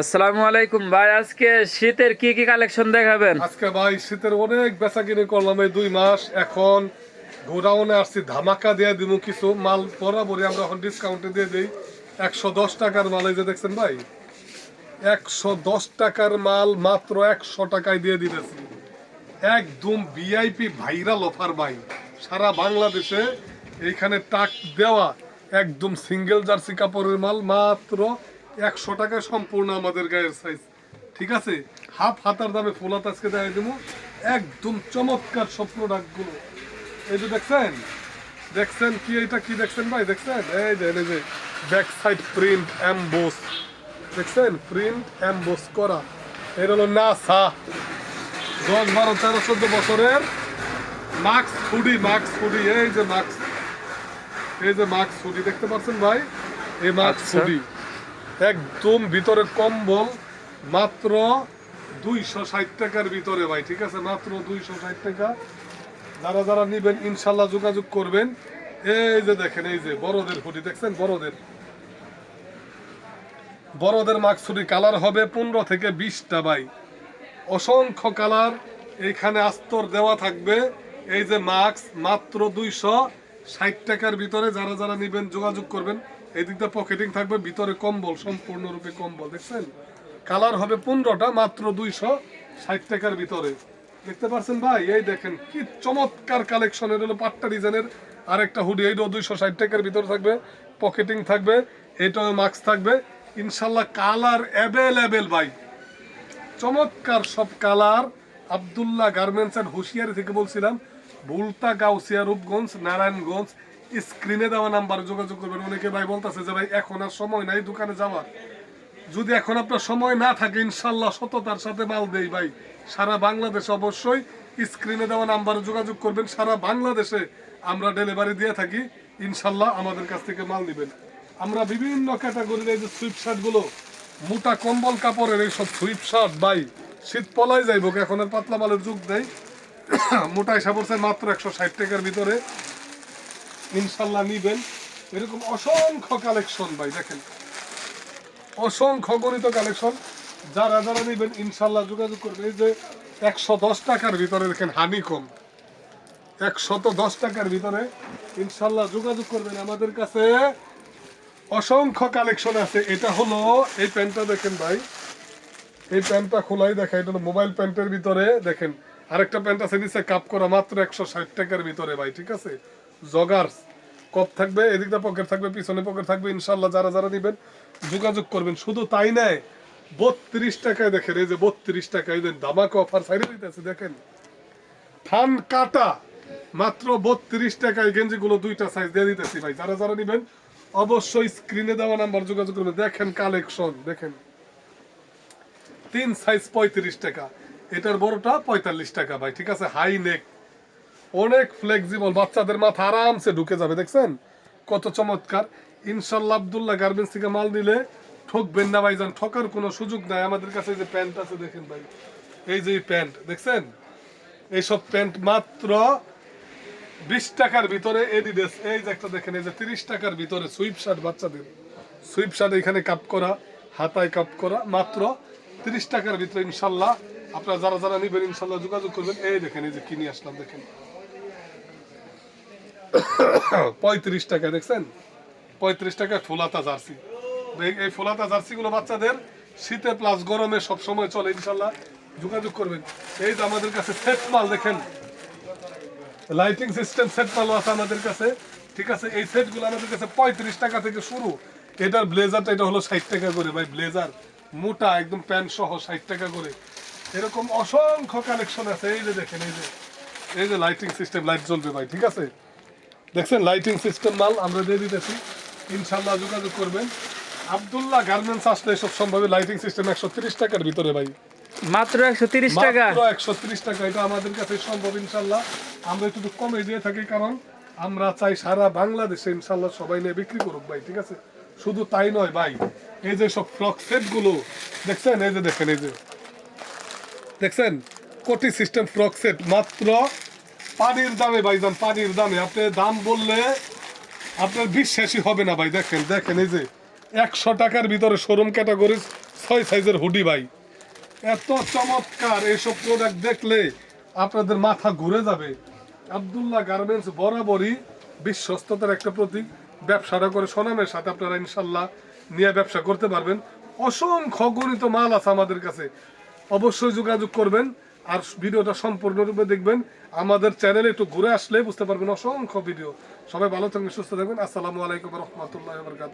আসসালামু আলাইকুম ভাই, আজকে শীতের কি কি কালেকশন দেখাবেন? আজকে ভাই শীতের অনেক বেচা কিনে করলাম এই দুই মাস। এখন গোডাউনে আসছি, ধামাকা দিয়ে দিব কিছু মাল বরাবরই আমরা এখন ডিসকাউন্টে দিয়ে দিই। একশো দশ টাকার মাল এই যে দেখছেন ভাই, একশো দশ টাকার মাল মাত্র একশো টাকায় দিয়ে দিতেছি। একদম ভিআইপি ভাইরাল অফার ভাই। সারা বাংলাদেশে এইখানে টাক দেওয়া, একদম সিঙ্গেল জার্সি কাপড়ের মাল মাত্র একশো টাকা সম্পূর্ণ আমাদের গায়ের সাইজ ঠিক আছে? হাফ হাতার দামে ফুল হাত আজকে দেখাই দেবো একদম চমৎকার সব প্রোডাক্টগুলো এই যে দেখছেন? দেখছেন কি এটা কি দেখছেন ভাই? দেখছেন? এই যে এই যে ব্যাক সাইড প্রিন্ট এমবোস দেখছেন? প্রিন্ট এমবোস করা। এটা হলো নাসা দশ বারো তেরো চোদ্দ বছরের মাক্স হুডি মাক্স হুডি এই যে মাক্স এই যে মাক্স হুডি দেখতে পাচ্ছেন ভাই? এই মাক্স আচ্ছা। হুডি একদম ভিতরে কম্বল, মাত্র দুইশো ষাট টাকার ভিতরে ভাই, ঠিক আছে? মাত্র দুইশো ষাট টাকা। যারা যারা নিবেন, ইনশাল্লাহ যোগাযোগ করবেন। এই যে দেখেন, এই যে বড়দের হুডি, দেখছেন? বড়দের। বড়দের মাক্সুরি কালার হবে পনেরো থেকে বিশটা ভাই। অসংখ্য কালার এইখানে আস্তর দেওয়া থাকবে। এই যে মাস্ক, মাত্র দুইশো ষাট টাকার ভিতরে যারা যারা নিবেন, যোগাযোগ করবেন। এই দিকটা পকেটিং থাকবে, ভিতরে কম্বল, সম্পূর্ণরূপে কম্বল, দেখছেন? কালার হবে পনেরোটা, মাত্র দুইশো ষাট টাকার ভিতরে। দেখতে পাচ্ছেন ভাই? এই দেখেন, কি চমৎকার কালেকশন এটা হলো পাট্টা ডিজাইনের আরেকটা হুডি এইটাও দুইশো ষাট টাকার ভিতরে থাকবে পকেটিং থাকবে, এটাও মাস্ক থাকবে। ইনশাল্লাহ কালার অ্যাভেলেবেল ভাই। চমৎকার সব কালার আবদুল্লাহ গার্মেন্টস অ্যান্ড হুঁশিয়ারি থেকে বলছিলাম বুলতা গাউসিয়া, রূপগঞ্জ, নারায়ণগঞ্জ স্ক্রিনে দেওয়া নাম্বার যোগাযোগ করবেন। অনেকে ভাই বলতেছে যে, ভাই, এখন আর সময় নাই দোকানে যাওয়ার। যদি এখন আপনার সময় না থাকে, ইনশাল্লাহ সততার সাথে মাল দেই ভাই। সারা বাংলাদেশে অবশ্যই স্ক্রিনে দেওয়া নাম্বারে যোগাযোগ করবেন। সারা বাংলাদেশে আমরা ডেলিভারি দিয়ে থাকি। ইনশাল্লাহ আমাদের কাছ থেকে মাল নেবেন। আমরা বিভিন্ন ক্যাটাগরির এই যে সুইপ শার্টগুলো মোটা কম্বল কাপড়ের এইসব সুইপ ভাই, শীত পলাই যাইব। এখন আর পাতলা মালের যুগ নেই। মোটা হিসাব হচ্ছে মাত্র একশো ষাট টাকার ভিতরে। ইনশাল্লাহ নিবেন। এরকম অসংখ্য কালেকশন ভাই, দেখেন। অসংখ্য গণিত কালেকশন। যারা যারা নেবেন, ইনশাল্লাহ যোগাযোগ করবেন। এই যে একশো দশ টাকার ভিতরে দেখেন হানি কম। একশত দশ টাকার ভিতরে ইনশাল্লাহ যোগাযোগ করবেন। আমাদের কাছে অসংখ্য কালেকশন আছে। এটা হলো এই প্যান্টটা দেখেন ভাই। এই প্যান্টটা খোলাই দেখা এটা মোবাইল প্যান্টের ভিতরে। দেখেন, আরেকটা প্যান্ট আছে নিচে কাপ করা, মাত্র একশো ষাট টাকার ভিতরে ভাই, ঠিক আছে? জগার্স। কপ থাকবে এদিকটা পকেট থাকবে, পিছনে পকেট থাকবে ইনশাল্লাহ যারা যারা নেবেন, যোগাযোগ করবেন। শুধু তাই নয়, বত্রিশ টাকায় দেখেন, এই যে বত্রিশ টাকায় দেন, ধামাকা অফার সাইডে দিতেছে, দেখেন। থান কাটা, মাত্র বত্রিশ টাকায় গেঞ্জিগুলো দুইটা সাইজ দিয়ে দিতেছি ভাই। যারা যারা নেবেন, অবশ্যই স্ক্রিনে দেওয়া নাম্বার যোগাযোগ করবেন। দেখেন কালেকশন দেখেন। তিন সাইজ পঁয়ত্রিশ টাকা। এটার বড়টা পঁয়তাল্লিশ টাকা ভাই, ঠিক আছে? হাই নেক অনেক ফ্লেক্সিবল বাচ্চাদের মাথা আরামসে ঢুকে যাবে, দেখছেন? কত চমৎকার। ইনশাল্লাহ আবদুল্লাহ গার্মেন্টস থেকে মাল নিলে ঠকবেন না ভাইজান, ঠকার কোনো সুযোগ নাই। আমাদের কাছে এই যে প্যান্ট আছে, দেখেন ভাই। এই যে প্যান্ট দেখছেন? এইসব প্যান্ট মাত্র বিশ টাকার ভিতরে এডিডাস এই যে একটা দেখেন, এই যে তিরিশ টাকার ভিতরে সুইপ শার্ট বাচ্চাদের। সুইপ শার্ট এখানে কাপ করা, হাতায় কাপ করা, মাত্র তিরিশ টাকার ভিতরে ইনশাল্লাহ আপনারা যারা যারা নেবেন ইনশাল্লাহ যোগাযোগ করবেন। এই দেখেন, এই যে কিনে আসলাম, দেখেন। পঁয়ত্রিশ টাকা, দেখছেন? পঁয়ত্রিশ টাকা ফুলাতা জার্সি। এই- ফুলাতা জার্সিগুলো বাচ্চাদের শীতে প্লাস গরমে সব সময় চলে, ইনশাল্লাহ। যোগাযোগ করবেন। এই যে আমাদের কাছে সেট মাল, দেখেন। লাইটিং সিস্টেম সেট মাল আছে আমাদের কাছে। ঠিক আছে, এই সেটগুলো আমাদের কাছে পঁয়ত্রিশ টাকা থেকে শুরু। এটার ব্লেজারটা এটা হলো ষাট টাকা করে। ভাই ব্লেজার মোটা, একদম প্যান্ট সহ ষাট টাকা করে। এরকম অসংখ্য কালেকশন আছে। এই যে দেখেন, এই যে এই যে লাইটিং সিস্টেম লাইট জ্বলবে ভাই, ঠিক আছে? দেখছেন লাইটিং সিস্টেম মাল আমরা দিয়ে দিতেছি। ইনশাল্লাহ যোগাযোগ করবেন। আবদুল্লাহ গার্মেন্টস আসলে সব সম্ভবে লাইটিং সিস্টেম একশো তিরিশ টাকার ভিতরে ভাই। মাত্র একশো তিরিশ টাকা? মাত্র একশো তিরিশ টাকা এটা আমাদের কাছে সম্ভব ইনশাল্লাহ আমরা একটু কমে দিয়ে থাকি কারণ আমরা চাই সারা বাংলাদেশে ইনশাল্লাহ সবাই নিয়ে বিক্রি করুক ভাই ঠিক আছে? শুধু তাই নয় ভাই এই যে সব ফ্রক সেটগুলো দেখছেন? এই যে দেখেন এই যে। দেখছেন? কোটি সিস্টেম ফ্রক সেট মাত্র পানির দামে ভাইজান, পানির দামে। আপনি দাম বললে আপনার বিশ্বাসই হবে না ভাই। দেখেন দেখেন, এই যে একশো টাকার ভিতরে শোরুম ক্যাটাগরি ছয় সাইজের হুডি ভাই। এত চমৎকার এইসব প্রোডাক্ট দেখলে আপনাদের মাথা ঘুরে যাবে। আব্দুল্লাহ গার্মেন্টস বরাবরই বিশ্বস্ততার একটা প্রতীক। ব্যবসাটা করে সোনামের সাথে আপনারা ইনশাল্লাহ নিয়ে ব্যবসা করতে পারবেন। অসংখ্য গণিত মাল আছে আমাদের কাছে। অবশ্যই যোগাযোগ করবেন। আর ভিডিওটা সম্পূর্ণরূপে দেখবেন। আমাদের চ্যানেলে একটু ঘুরে আসলে বুঝতে পারবেন অসংখ্য ভিডিও সবাই ভালো থাকবেন, সুস্থ থাকবেন। আসসালামু আলাইকুম রহমতুল্লাহ বরকাত